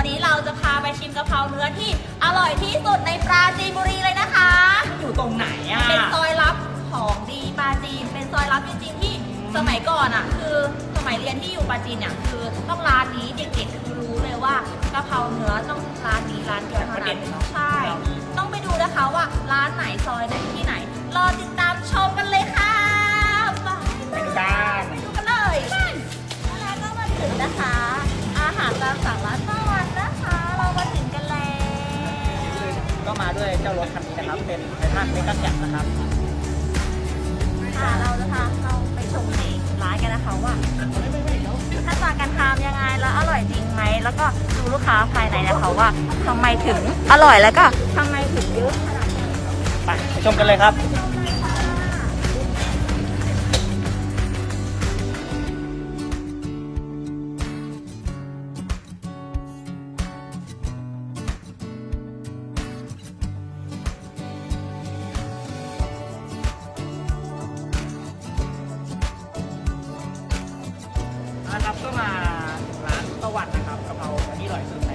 วันนี้เราจะพาไปชิมกะเพราเนื้อที่อร่อยที่สุดในปราจีนบุรีเลยนะคะ อยู่ตรงไหนอะ เป็นซอยลับของดีปราจีน เป็นซอยลับจริงๆที่สมัยก่อนอะ คือสมัยเรียนที่อยู่ปราจีนเนี่ยคือต้องร้านนี้เด็กๆคือรู้เลยว่ากะเพราเนื้อต้องร้านนี้ร้านเดียวเท่านั้นใช่ ด้วยเจ้ารถคันนี้นะครับ เป็นไททันเมกาแกะนะครับ ค่ะเราจะพาเข้าไปชมในร้านกันนะคะว่าขั้นตอนการทำยังไงแล้วอร่อยจริงไหมแล้วก็ดูลูกค้าภายในนะคะว่าทำไมถึงอร่อยแล้วก็ทำไมถึงเยอะขนาดนี้ไปไปชมกันเลยครับ มาร้านตะวันนะครับกะเพราที่อร่อยสุดใน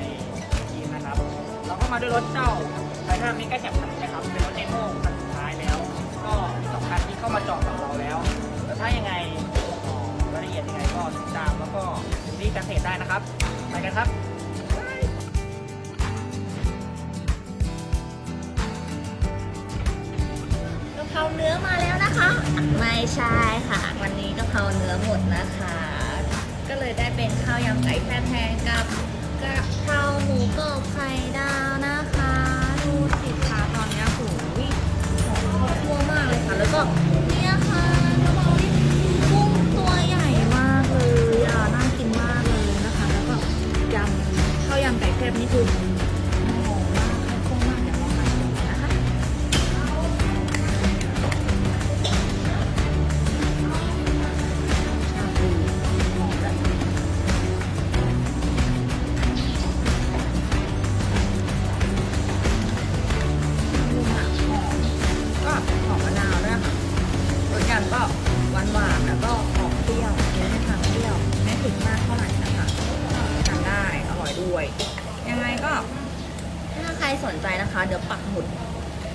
จีนนะครับ เราก็มาด้วยรถเจ้าไททันเมกาแกะคันนี้นะครับ เป็นรถเดโมคันสุดท้ายแล้ว ก็สำคัญที่เข้ามาจอดกับเราแล้วแล้วถ้ายังไงรายละเอียดยังไงก็ติดตามแล้วก็ดูที่เกษตรได้นะครับ ไปกันครับกะเพราเนื้อมาแล้วนะคะ ไม่ใช่ค่ะ วันนี้กะเพราเนื้อหมดนะคะ ก็เลยได้เป็นข้าวยำไก่แพะแพงกับกะเพราหมูกรอบไข่ดาวนะคะ ดูสิคะตอนนี้โอ้โหหอมข้าวคั่วมากเลยค่ะ แล้วก็เนี่ยค่ะกระเพราที่กุ้งตัวใหญ่มากเลยอะน่ากินมากเลยนะคะ แล้วก็ยำข้าวยำไก่แพะนี่คือ ยังไงก็ ถ้าใครสนใจนะคะ เดี๋ยวปักหมุด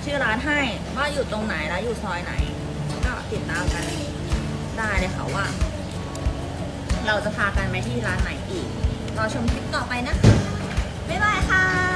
ชื่อร้านให้ว่าอยู่ตรงไหนและอยู่ซอยไหน ก็ติดตามกันได้เลยค่ะว่า เราจะพากันไปที่ร้านไหนอีกรอชมคลิปต่อไปนะคะบ๊ายบายค่ะ